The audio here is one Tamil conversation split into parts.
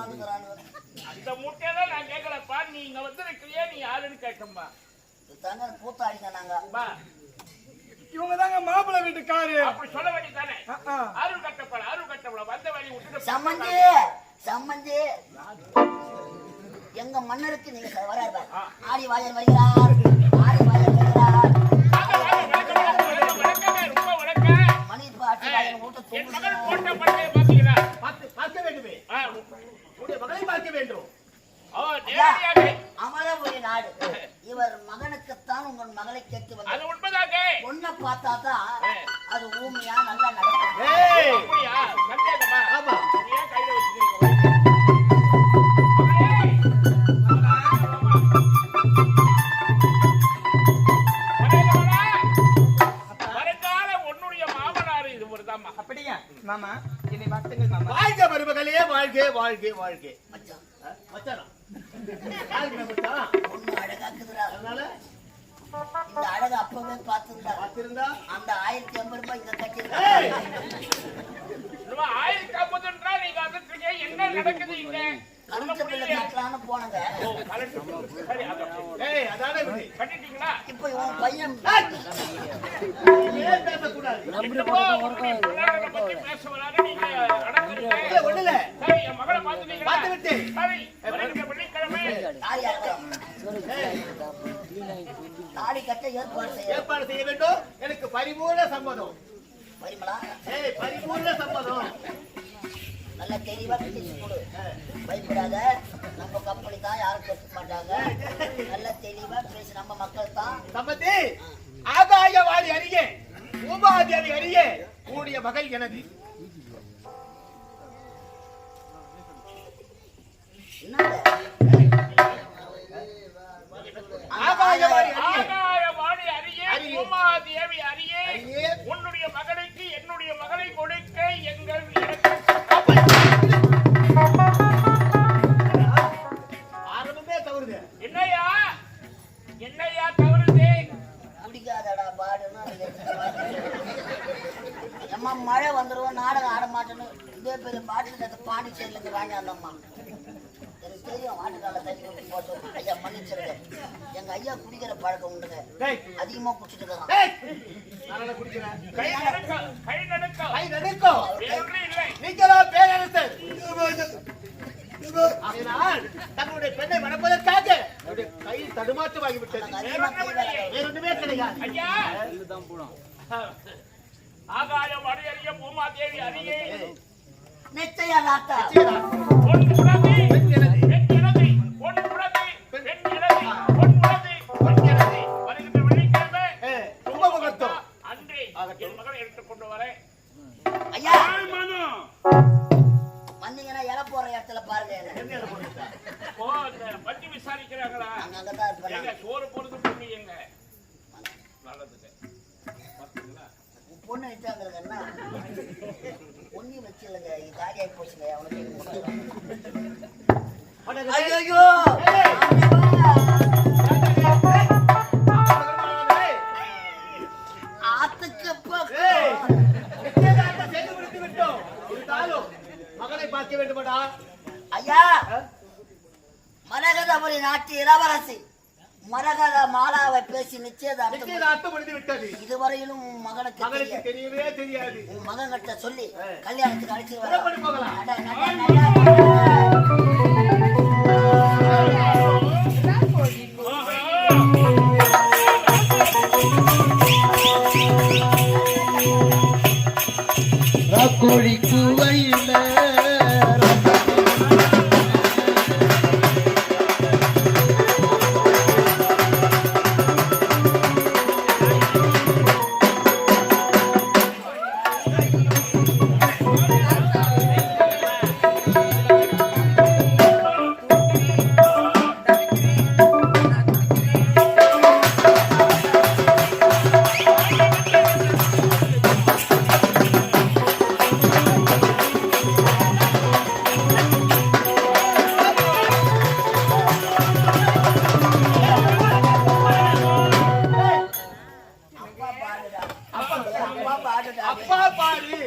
அந்த முட்டையெல்லாம் நான் கேட்கலப்பா நீ இங்க வந்திருக்கிறியே நீ யாருன்னு கேட்டோம்பா தாங்க பூத்தாடிங்க நாங்க. இவங்க தாங்க மாப்பிள்ளை வீட்டுக்காரு அப்படி சொல்ல வேண்டியதானே. அருள் கட்டப்பட அருள் கட்டப்பட வந்த வழி விட்டுட்டு சம்மந்தி சம்மந்தி. எங்க மன்னருக்கு நீங்க பாரு. ஆடி வாயர் வருகிறார் ஆடி வாயர் வருகிறார். மணி வாயர் ஊட்ட தூங்குது வாழ்க வாழ்க வாழ்க மச்சான்? மச்சானா யாருக்கு மச்சான் பொண்ணு அழகாக்குதுடா. அதனால? இந்த அழகு அப்பவே பார்த்துருந்தா. பார்த்திருந்தா? அந்த ஆயிரத்தி ஐம்பது ரூபாய் இங்க ஏய்! ஏற்பாடு செய்ய. ஏற்பாடு செய்ய வேண்டும். எனக்கு பரிபூர்ண சம்மதம். பரிமளா? ஏய் பரிபூர்ண சம்மதம். நல்ல தெளிவா பேசி கொடு. பயப்படாத. நம்ம கம்பெனி தான் யாரும் கேட்க மாட்டாங்க. நல்ல தெளிவா பேசி. நம்ம மக்கள் தான். சம்பந்தி ஆகாய வாரி அறிய அறிய கூடிய மகள் எனது. ஆகாய இதே பெரிய பாட்டில் அந்த பாண்டிச்சேரியிலேருந்து வாங்கி வந்தம்மா எனக்கு தெரியும் ஆட்டுக்கால தண்ணி போட்டு ஐயா மன்னிச்சிருங்க. எங்க ஐயா குடிக்கிற பழக்கம் உண்டுங்க. டேய். அதிகமா குடிச்சிட்டு இருக்கான் டேய். நானே குடிக்கிறேன்? கை நடக்க கை நடக்க. கை நடுக்கும் வேறொன்றும் இல்லை? நீங்களோ பேரரசர். அதனால் தங்களுடைய பெண்ணை மணப்பதற்காக கை தடுமாற்றமாகி விட்டது அதிகமா கை வேலை வேற ஒண்ணுமே கிடையாது. ஐயா. ஆகாய வாணி அறிய பூமாதேவி அறியே நிச்சயம் நாட்டா வந்தீங்கன்னா இலை போற இடத்துல பாருங்க பத்தி விசாரிக்கிறாங்களா. சோறு போறது பண்ணி எங்க? நல்லதுங்க. பொண்ணு வச்சாங்க என்ன? பொண்ணி வச்சிருங்க இது காலி ஆகி போச்சுங்க. அவனுக்கு. ஐயோ மகனை பார்க்க வேண்டுமாடா ஐயா மரகதபுரி நாட்டு இளவரசி. மரகத மாலாவை பேசி நிச்சயதார்த்தம் நிச்சயதார்த்தம் முடிந்து விட்டது. இதுவரையிலும் உன் மகனுக்கு தெரியவே தெரியாது. உன் மகன் கிட்ட சொல்லி கல்யாணத்துக்கு புறப்பட்டு போகலாம்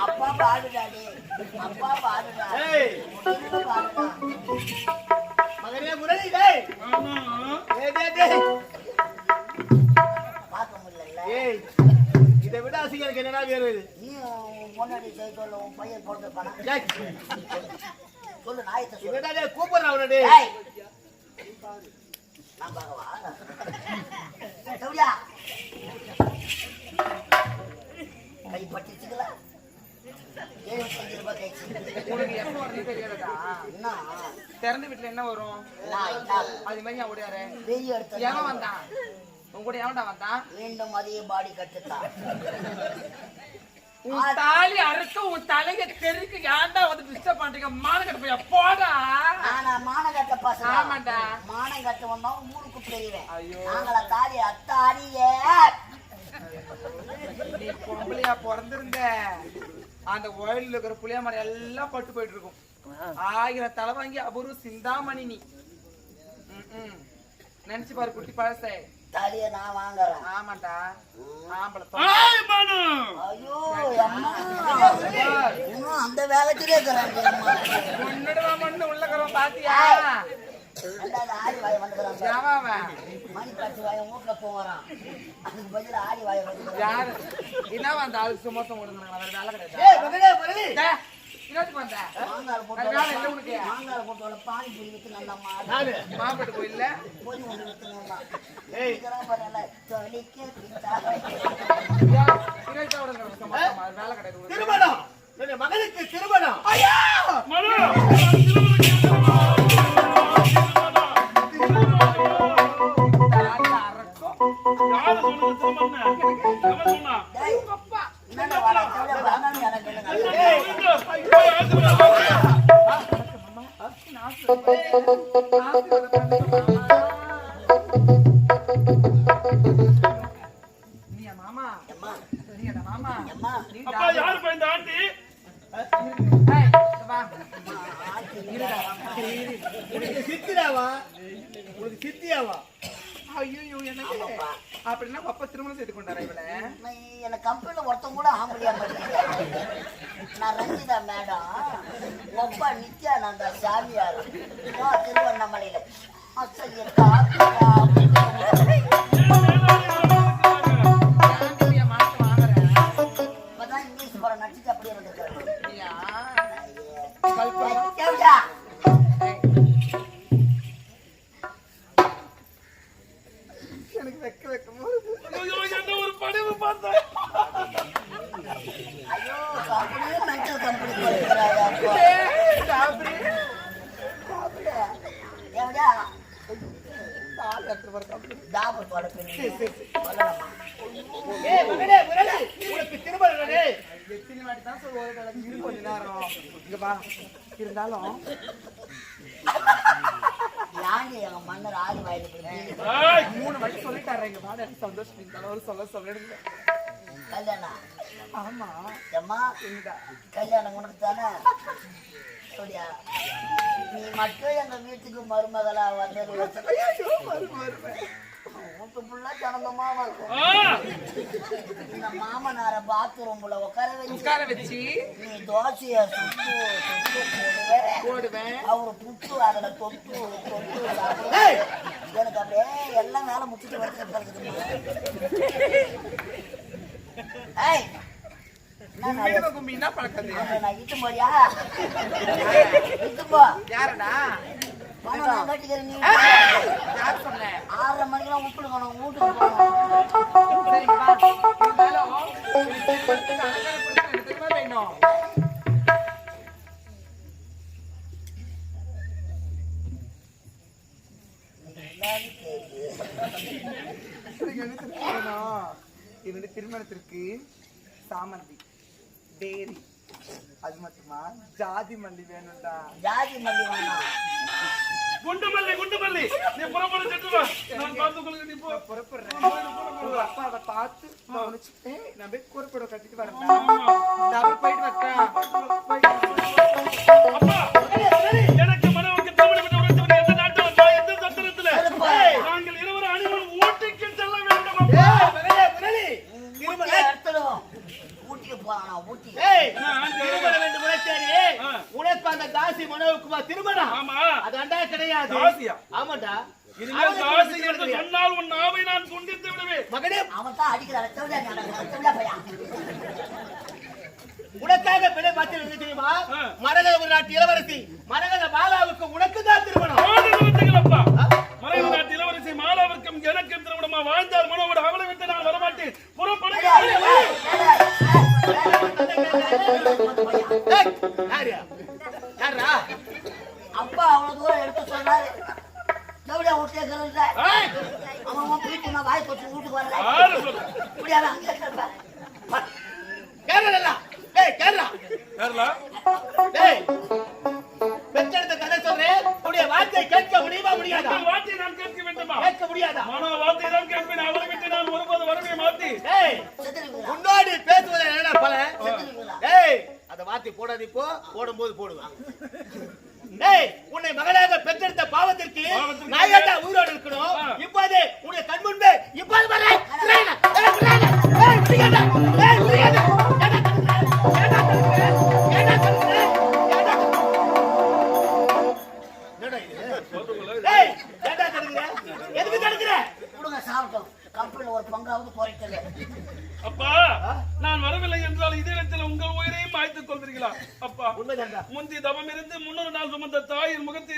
அப்பா பாடுடாடி அப்பா பாடுடா மகனே முரளி டேய் டேய் டேய் பார்க்க முடியல ஏய் இதை விட அசிங்களுக்கு என்னடா வேறு? நீ முன்னாடி ஜெயிக்கல உன் பையன் போட்டு பணம் சொல்லு நாயத்தை சொல்லு என்னடா டேய் கூப்பிடுறா அவனடே நான் பார்க்கவா? திறந்த வீட்டுல என்ன வரும்? அது மாதிரி அவன் ஓடியாரு எவன் வந்தான்? உன் கூட எவன்டா வந்தான்? மீண்டும் அதே பாடி கட்டுத்தான். உன் தாலி அறுக்க உன் தலைய தெருக்கு ஏன்டா வந்து டிஸ்டர்ப் பண்றீங்க? மானகட்ட போய் போடா. நானா மானகட்ட பசங்க. ஆமாண்டா. மானகட்ட வந்தோம் ஊருக்கு பெரியவன் ஐயோ. நாங்கள தாலி அத்தாடியே. நீ பொம்பளையா பிறந்திருந்த. அந்த ஓயில இருக்கிற புளிய மரம் எல்லாம் பட்டு போயிட்டு இருக்கும். ஆயிரம் தலை வாங்கி அபூர்வ சிந்தாமணி நீ. நினைச்சு பாரு குட்டி பழசை. தாலிய நான் வாங்குறேன். ஆமாண்டா. ஆம்பளை. ஐயோ அம்மா. இன்னும் அந்த வேலைக்கிலே இருக்கிறாங்க அம்மா உன்னோட மண்ணு உள்ளக்கிறவன் பாத்தியா? என்ன அந்த ஆளுக்கு சுமத்தம் கொடுங்க வேற வேலை கிடையாது. இன்னொருத்தி வந்த இல்லை உனக்கு. மாங்காய் போட்டு பானி பூரி வித்து நல்லா மாறி நானு. மாம்பட்டு கோயில்ல. பொறி ஒன்று வித்துனா ஏய். தொலைக்க இருபத்தோட சமத்தமா வேலை கிடையாது. திருமணம். மகனுக்கு திருமணம். திருமணம்? உனக்கு சித்தியாவா ஐயோ எனக்கு அப்படின்னா அப்பா திருமணம் செய்து கொண்டாரா இவளை நான் எனக்கு கம்பெனில ஒருத்தன் கூட ஆம்பளையா மாட்டேங்கிறாங்க. நான் ரஞ்சிதா மேடம். ஒப்பா நித்யானந்தா சாமியார். திருவண்ணாமலையில. அசைய காப்பியா ஏன்டி என் மானத்தை வாங்குற? இப்பதான் இங்கிலீஷ் நடிச்சுட்டு அப்படியே? வந்துருக்காரு ஏய். எனக்கு வெக்க வெக்கமா ஒரு படிவு பார்த்தேன் ஐயோ அப்படியே மென்டல் கம்பெனி போயிருக்கிறாயா அப்போ ஏய், சாப்பிடு. கேவியா தாலி எடுத்துட்டு ஏய் மகனே முரளி உனக்கு எத்தனை வாட்டி தான் சொல்லுவோம் இரு கொஞ்ச நேரம் இங்க இருந்தாலும் யாண்டி எங்க மன்னர் ஆதி வாயில மூணு வாட்டி சொல்லிட்டாரு எங்க வாட எனக்கு சந்தோஷம் இருந்தாலும் ஒரு சொல்ல சொல்லிடுங்க கல்யாணம். ஆமா. எம்மா இந்தா. கல்யாணம் தானே அப்படியா? நீ மட்டும் எங்க வீட்டுக்கு மருமகளா வந்தது. மாமனார பாத்ரூம்ல உட்கார வச்சு உட்கார வச்சு நீ தோசைய சுட்டு சுட்டு போடுவே. போடுவேன் அவரு புட்டு அதுல தொட்டு தொட்டு எனக்கு அப்படியே எல்லாம் வேலை முடிச்சுட்டு வந்து என்ன பழக்கம் யாரடா? ஆறரை மணிக்கெல்லாம் விட்டுடுக்கணும் வீட்டுக்கு போகணும் சரிங்க என்னுடைய திருமணத்திற்கு சாமந்தி டேரி அது மட்டுமா ஜாதி மல்லி வேணும்டா ஜாதி மல்லி வேணாம் குண்டு மல்லி குண்டு மல்லி நீ புறப்பட செட்டு வா நான் பார்த்து கொள்ளுங்க நீ போ புறப்படுறேன் உங்க அப்பா அதை பார்த்து கவனிச்சுட்டு நான் போய் கூறப்பட கட்டிட்டு வரேன் நான் அப்புறம் போயிட்டு வரேன் போயிட்டு அப்பா ஊட்டிக்கு ஊட்டி? திருமணம் வேண்டும் முறைச்சாரி ஆ. உனக்கு அந்த தாசி மனோவுக்குமா திருமணம்? ஆமா. அதாண்டா கிடையாது. தாசியா? ஆமாடா சொன்னால் உன் நாவை நான் துண்டித்து விடுவேன். மகனே அவன் தான் அடிக்கிறான் உனக்காக பிழை பார்த்து தெரியுமா. மரகத ஒரு நாட்டு இளவரசி மரகத பாலாவுக்கு உனக்கு தான் திருமணம் பெற்றெடுத்த கதை சொல்றேன் வார்த்தை கேட்க முடியுமா முடியாதா உங்கள் வார்த்தையை நான் கேட்க வேண்டுமா கேட்க முடியாதா மனோ வார்த்தை தான் கேட்பேன் அவளை விட்டு நான் ஒருபோது வரவே மாட்டேன் ஏய் செத்துருவீங்களா உன்னோடு பேசுவதை என்னடா பல செத்துருவீங்களா ஏய் அந்த வார்த்தை போடாது இப்போ போடும்போது போடுவேன் ஏய் உன்னை மகளாக பெற்றெடுத்த பாவத்திற்கு ஏன்டா உயிரோடு இருக்கணும். இப்போது உன்னுடைய கண் முன்பே இப்போது வர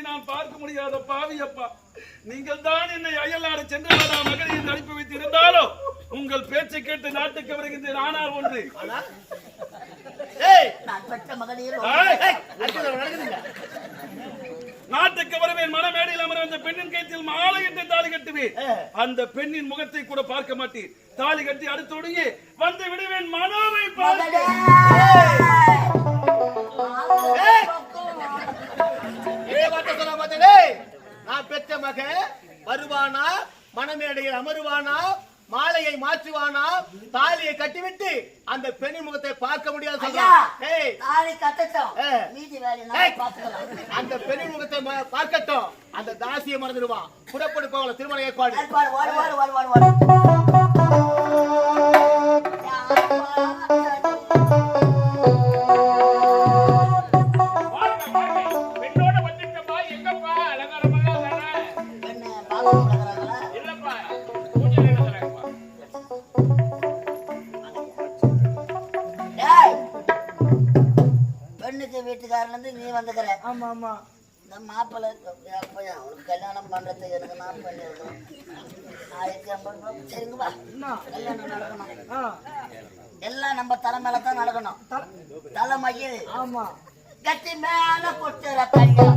முகத்தை நான் பார்க்க முடியாத பாவி அப்பா. நீங்கள் தான் என்னை அயல்நாடு சென்று என்று அனுப்பி வைத்து இருந்தாலும் உங்கள் பேச்சை கேட்டு நாட்டுக்கு வருகின்றேன் ஆனால் ஒன்று. நாட்டுக்கு வருவேன் மனமேடையில் அமர அந்த பெண்ணின் கைத்தில் மாலை என்று தாலி கட்டுவேன். அந்த பெண்ணின் முகத்தை கூட பார்க்க மாட்டேன். தாலி கட்டி அடுத்தோடையே வந்து விடுவேன் மனோவை பார்க்க மகன் வருவானா? மணமேடையில் அமருவானா? மாலையை மாற்றுவானா? தாலியை கட்டிவிட்டு அந்த பெண்ணின் முகத்தை பார்க்க முடியாது அந்த பெண்ணின் முகத்தை பார்க்கட்டும். அந்த தாசியை மறந்துடுவான் புறப்படு போகல திருமண ஏற்பாடு இந்த மாப்பிள்ளை பையன் அவனுக்கு கல்யாணம் பண்றதுக்கு எனக்கு நான் பண்ணி வைக்கணும் ஆயிரத்தி ஐம்பது ரூபா சரிங்க வா. கல்யாணம் நடக்கணும். எல்லாம் நம்ம தலை மேல தான் நடக்கணும். தலை மயில். ஆமா. கட்டி மேல கொட்டுற கையா.